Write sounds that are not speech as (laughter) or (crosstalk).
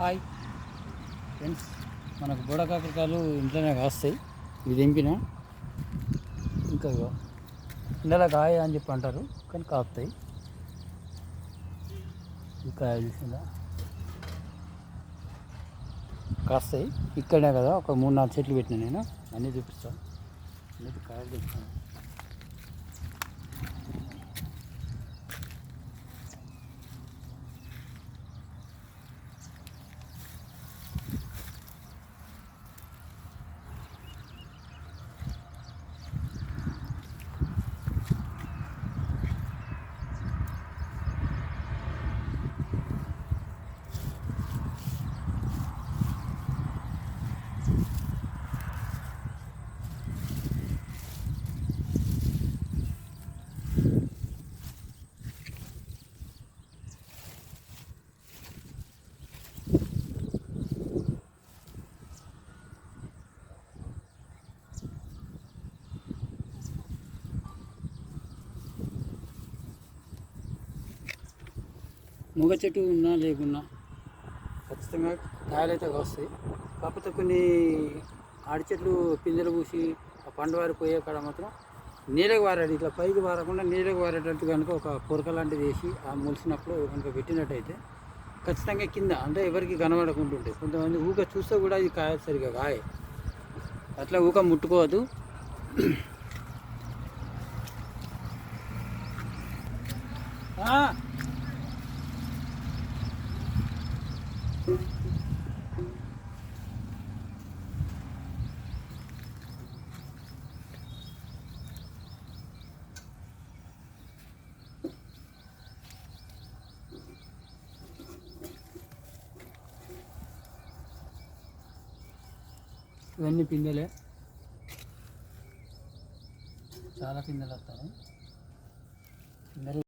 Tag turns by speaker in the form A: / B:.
A: Hi. Friends మనకు బుడకాకరకాయలు ఇంట్లోనే కాస్తాయి. ఇది తెంపిన. ఇంకా ఇండలా ఇండల కాయ అని చెప్పి అంటారు కానీ కాస్తాయి. ఈ కాయ చూసిందా? కాస్తాయి. ఇక్కడే కదా ఒక మూడు నాలుగు చెట్లు పెట్టిన నేను. అన్నీ చూపిస్తాను. అన్నిటి కాయలు తెచ్చాను మొగ చెట్టు ఉన్నా లేకున్నా ఖచ్చితంగా కాయలైతే వస్తాయి కాకపోతే కొన్ని ఆడి చెట్లు పిందెలు పూసి ఆ పండు పోయే కాడ మాత్రం నీళ్ళకి వారాడు ఇట్లా పైకి వారకుండా నీళ్ళకి వారేటట్టు కనుక ఒక పొరక లాంటిది వేసి ఆ ములిసినప్పుడు కనుక పెట్టినట్టయితే ఖచ్చితంగా కింద అంటే ఎవరికి కనబడకుంటుంటాయి కొంతమంది ఊక చూస్తే కూడా ఇది కాయ సరిగా కాయ. అట్లా ఊక ముట్టుకోవద్దు. (clears throat) ఆ! ఇవన్నీ పిందెలే చాలా పిందెలు వస్తాయి పిందెలు